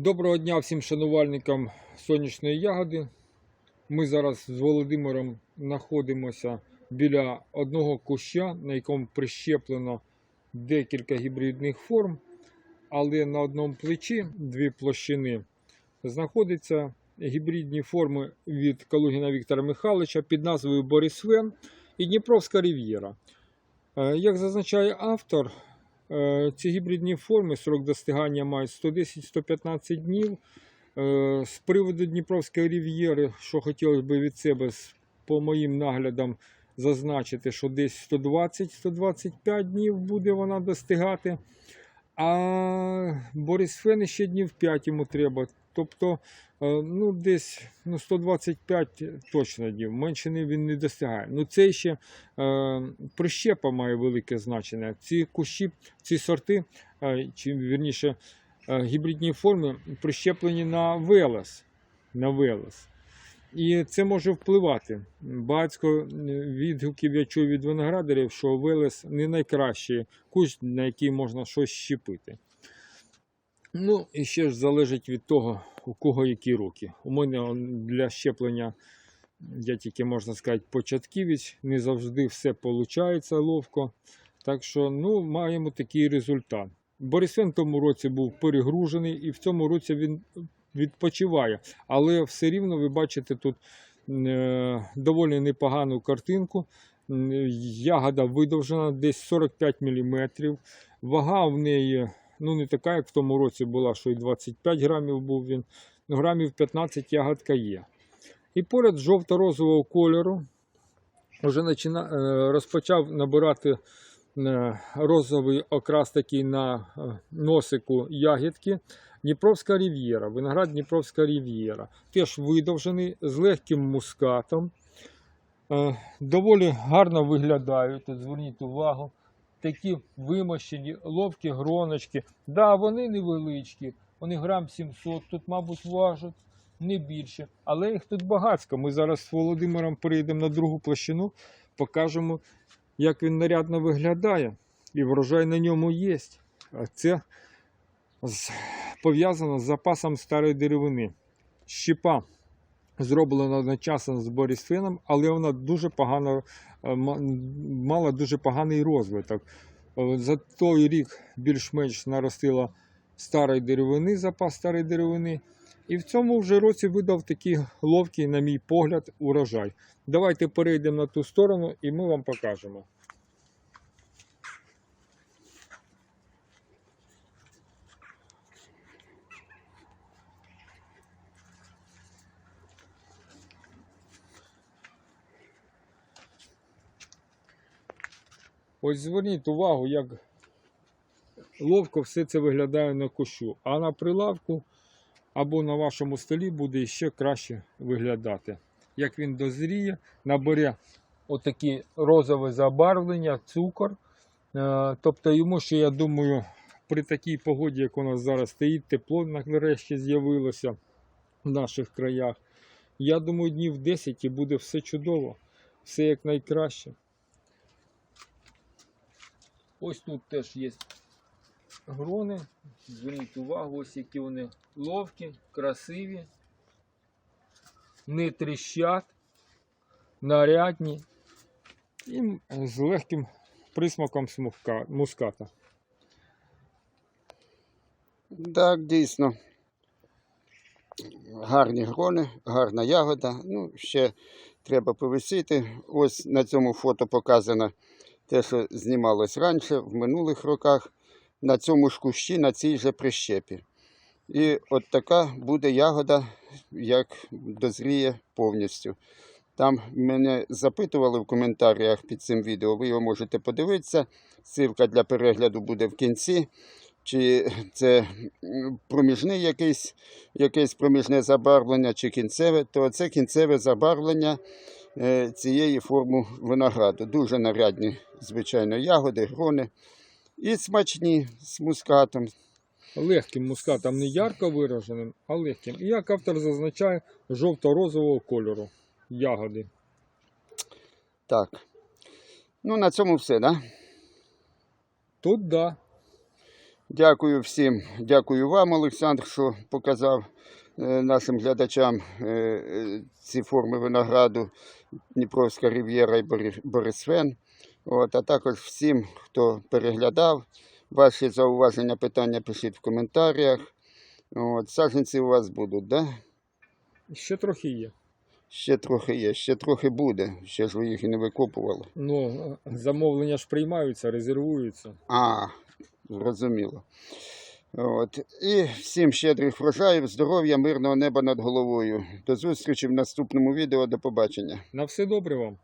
Доброго дня всім шанувальникам сонячної ягоди. Ми зараз з Володимиром знаходимося біля одного куща, на якому прищеплено декілька гібридних форм, але на одному плечі дві площини знаходяться гібридні форми від Калугіна Віктора Михайловича під назвою Борисвен і Дніпровська Рів'єра. Е, Як зазначає автор, Ці гібридні форми срок достигання мають 110-115 днів. Е, З приводу Дніпровської рів'єри, що хотілося б від себе по моїм наглядам зазначити, що десь 120-125 днів буде вона достигати. А Борис Фен ще днів 5 йому треба. Тобто, е, ну, десь ну, 125 точно днів. Менше він не достигає. Ну, це ще е, прищепа має велике значення. Ці кущі, ці сорти, е, чи вірніше, е, гібридні форми прищеплені на велес. На велес. І це може впливати. Багатько е, відгуків я чую від виноградарів, що велес не найкращий кущ, на який можна щось щепити. Ну, і ще ж залежить від того, у кого які роки. У мене для щеплення, я тільки можна сказати, початківець. Не завжди все виходить ловко. Так що, ну, маємо такий результат. Борисен в тому році був перегружений, і в цьому році він відпочиває. Але все рівно ви бачите тут е, доволі непогану картинку. Ягода видовжена десь 45 мм. Вага в неї ну, не така, як в тому році була, що і 25 грамів був він. Ну, грамів 15 ягодка є. І поряд жовто-розового кольору вже почина, е, розпочав набирати е, розовий окрас такий на е, носику ягідки. Дніпровська рів'єра, виноград Дніпровська рів'єра. Теж видовжений з легким мускатом. Доволі гарно виглядають. Зверніть увагу. Такі вимощені ловкі гроночки. Да, вони невеличкі, вони грам 700, тут, мабуть, важать не більше. Але їх тут багатсько. Ми зараз з Володимиром перейдемо на другу площину, покажемо, як він нарядно виглядає. І врожай на ньому є. Це пов'язано з запасом старої деревини. Щепа зроблена одночасно з борісфеном, але вона дуже погано мала дуже поганий розвиток. Е, За той рік більш-менш наростила старої деревини, запас старої деревини. І в цьому вже році видав такий ловкий, на мій погляд, урожай. Давайте перейдемо на ту сторону і ми вам покажемо. Ось зверніть увагу, як ловко все це виглядає на кущу. А на прилавку або на вашому столі буде ще краще виглядати. Як він дозріє, набере отакі розове забарвлення, цукор. Е, Тобто йому ще, я думаю, при такій погоді, як у нас зараз стоїть, тепло нарешті з'явилося в наших краях. Я думаю, днів 10 і буде все чудово, все як найкраще. Ось тут теж є грони. Зверніть увагу, ось які вони ловкі, красиві, не тріщать, нарядні і з легким присмаком смука- муската. Так, дійсно. Гарні грони, гарна ягода. Ну, ще треба повисіти. Ось на цьому фото показано те, що знімалось раніше, в минулих роках, на цьому ж кущі, на цій же прищепі. І от така буде ягода, як дозріє повністю. Там мене запитували в коментарях під цим відео, ви його можете подивитися. Ссылка для перегляду буде в кінці. Чи це проміжний якийсь, якесь проміжне забарвлення, чи кінцеве, то це кінцеве забарвлення цієї форми винограду. Дуже нарядні, звичайно, ягоди, грони. І смачні з мускатом. Легким мускатом не ярко вираженим, а легким. І як автор зазначає, жовто-розового кольору ягоди. Так. Ну, на цьому все, да? Тут да. Дякую всім. Дякую вам, Олександр, що показав е, нашим глядачам е, е, ці форми винограду Дніпровська Рів'єра і Бори- Борисфен. От, а також всім, хто переглядав. Ваші зауваження, питання пишіть в коментарях. От, саджанці у вас будуть, да? Ще трохи є. Ще трохи є, ще трохи буде. Ще ж ви їх і не викопували. Ну, замовлення ж приймаються, резервуються. А, зрозуміло. От. І всім щедрих врожаїв, здоров'я, мирного неба над головою. До зустрічі в наступному відео. До побачення. На все добре вам.